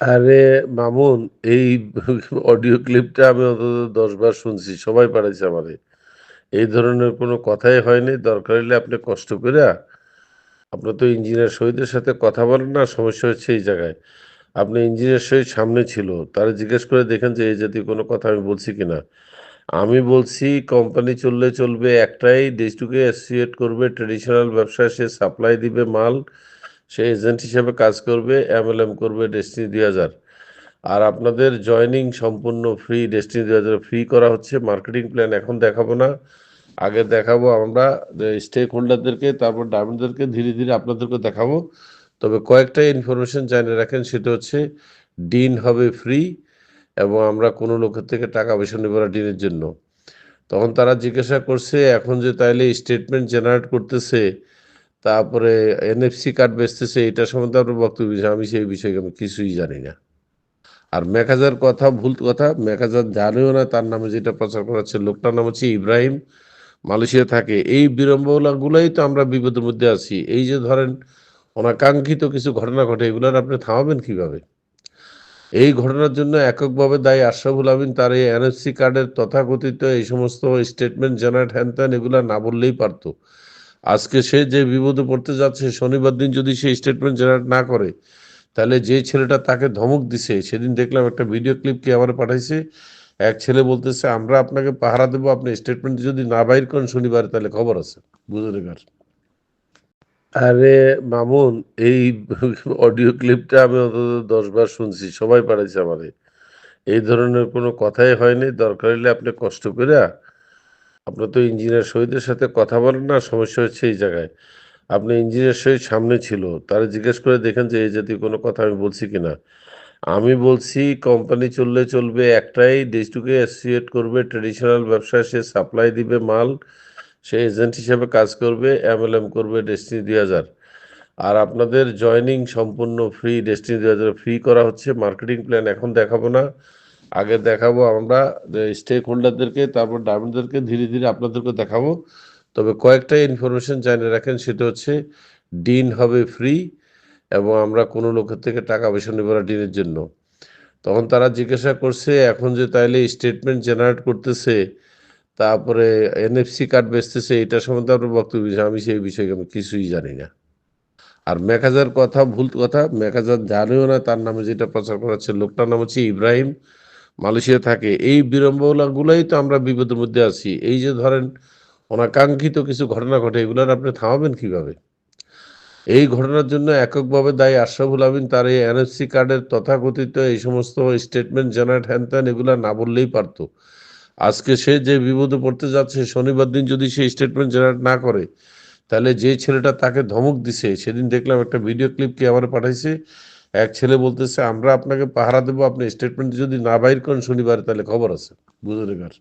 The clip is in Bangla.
আরে মামুন এই অডিও ক্লিপটা আমি অন্তত ১০ বার শুনছি। সবাই পাঠাইছে আমারে। এই ধরনের কোনো কথাই হয়নি। দরকার হলে আপনি কষ্ট কইরা আপনার তো ইঞ্জিনিয়ার শহীদের সাথে কথা বলেন না, সমস্যা হচ্ছে এই জায়গায়। আপনি ইঞ্জিনিয়ার শহীদ সামনে ছিল। তারে জিজ্ঞেস করে দেখেন যে এই জাতীয় কোনো কথা আমি বলছি কিনা? আমি বলছি কোম্পানি চললে চলবে একটাই দেশটুকে অ্যাসোসিয়েট করবে ট্র্যাডিশনাল ব্যবসায় সে সাপ্লাই দিবে মাল। সে এজেন্ট হিসেবে কাজ করবে, এমএলএম করবে ডেস্টিনি ২০০০ আর আপনাদের জয়েনিং সম্পূর্ণ ফ্রি ডেস্টিনি ২০০০ ফ্রি করা হচ্ছে। মার্কেটিং প্ল্যান এখন দেখাবো না। আগে দেখাবো আমরা স্টেক হোল্ডারদেরকে তারপর ডায়মন্ডদেরকে ধীরে, ধীরে আপনাদেরকে দেখাবো। তবে কয়েকটা ইনফরমেশন জাইনা রাখেন সেটা হচ্ছে ডিন হবে ফ্রি এবং আমরা কোনো লোকের থেকে টাকা পয়সা নেব না ডিনের জন্য। তখন তারা জিজ্ঞাসা করছে এখন যে তাইলে স্টেটমেন্ট জেনারেট করতেছে, তারপরে এনএফসি কার্ড বেচতেছে, এটা সম্বন্ধে আপনার বক্তব্য কি? আমি সেই বিষয়ে আমি কিছুই জানি না। আর মেকাজার কথা, ভুল কথা। মেকাজার জানেও না, তার নামে যেটা প্রচার করা হচ্ছে, লোকটার নাম হচ্ছে ইব্রাহিম। মালয়েশিয়া থাকে। এই বিড়ম্বনাগুলাই তো আমরা বিপদের মধ্যে আছি। এই যে ধরেন, অনাকাঙ্ক্ষিত কিছু ঘটনা ঘটে এগুলার আপনি থামাবেন কীভাবে? এই ঘটনার জন্য এককভাবে দায়ী আশরাফুল আমিন, তার এই এনএফসি কার্ডের তথাকথিত এই সমস্ত স্টেটমেন্ট জেনারেট হ্যান-ত্যান এগুলা না বললেই পারত। আজকে সে যে বিপদে পড়তে যাচ্ছে শনিবার দিন যদি সে স্টেটমেন্ট জেনারেট না করে, তাহলে যে ছেলেটা তাকে ধমক দিছে সেদিন দেখলাম একটা ভিডিও ক্লিপ কে আমারে পাঠাইছে। এক ছেলে বলতেছে, "আমরা আপনাকে পাহারা দেবো আপনি স্টেটমেন্ট যদি না বাইর করেন শনিবারে তাহলে খবর আছে।" বুঝলেন এবার? আরে মামুন এই অডিও ক্লিপটা আমি অন্তত ১০ বার শুনছি। সবাই পাঠাইছে আমারে। এই ধরনের কোনো কথাই হয়নি। দরকার হলে আপনি কষ্ট কইরা আপনার তো ইঞ্জিনিয়ার শহীদের সাথে কথা বলেন না, সমস্যা হচ্ছে এই জায়গায়। আপনি ইঞ্জিনিয়ার শহীদ সামনে ছিল। তারা জিজ্ঞেস করে দেখেন যে এই জাতীয় কোনো কথা আমি বলছি কিনা? আমি বলছি কোম্পানি চললে চলবে একটাই দেশটুকে অ্যাসোসিয়েট করবে ট্র্যাডিশনাল ব্যবসায় সে সাপ্লাই দিবে মাল। সে এজেন্ট হিসেবে কাজ করবে, এমএলএম করবে ডেস্টিনি ২০০০ আর আপনাদের জয়েনিং সম্পূর্ণ ফ্রি ডেস্টিনি ২০০০ ফ্রি করা হচ্ছে। মার্কেটিং প্ল্যান এখন দেখাবো না। আগে দেখাবো আমরা স্টেক হোল্ডারদেরকে তারপর ডায়মন্ডদেরকে ধীরে, ধীরে আপনাদেরকে দেখাবো। তবে কয়েকটা ইনফরমেশন জানিয়ে রাখেন সেটা হচ্ছে ডিন হবে ফ্রি এবং আমরা কোনো লোকের থেকে টাকা পয়সা নেব না ডিনের জন্য। তখন তারা জিজ্ঞাসা করছে এখন যে তাইলে স্টেটমেন্ট জেনারেট করতেছে, তারপরে এনএফসি কার্ড বেচতেছে এটা সম্বন্ধে আপনার বক্তব্য আমি সেই বিষয়ে আমি কিছুই জানি না। আর মেকাজার কথা ভুল কথা। মেকাজার জানেও না তার নামে যেটা প্রচার করা হচ্ছে লোকটার নাম হচ্ছে ইব্রাহিম। মালয়েশিয়ায় থাকে। এই বিড়ম্বনাগুলাই তো আমরা বিপদের মধ্যে আছি। এই যে ধরেন অনাকাঙ্ক্ষিত কিছু ঘটনা ঘটে এগুলার আপনি থামাবেন কীভাবে? এই ঘটনার জন্য এককভাবে দায়ী আশরাফুল আমিন তার এই এনএফসি কার্ডের তথাকথিত এই সমস্ত স্টেটমেন্ট জেনারেট হ্যান-ত্যান এগুলা না বললেই পারত। আজকে সে যে বিপদে পড়তে যাচ্ছে শনিবার দিন যদি সে স্টেটমেন্ট জেনারেট না করে, তাহলে যে ছেলেটা তাকে ধমক দিছে সেদিন দেখলাম একটা ভিডিও ক্লিপ কে আমারে পাঠাইছে। এক ছেলে বলতেছে, "আমরা আপনাকে পাহারা দেবো আপনি স্টেটমেন্ট যদি না বাইর করেন শনিবার তাহলে খবর আছে।" এবার?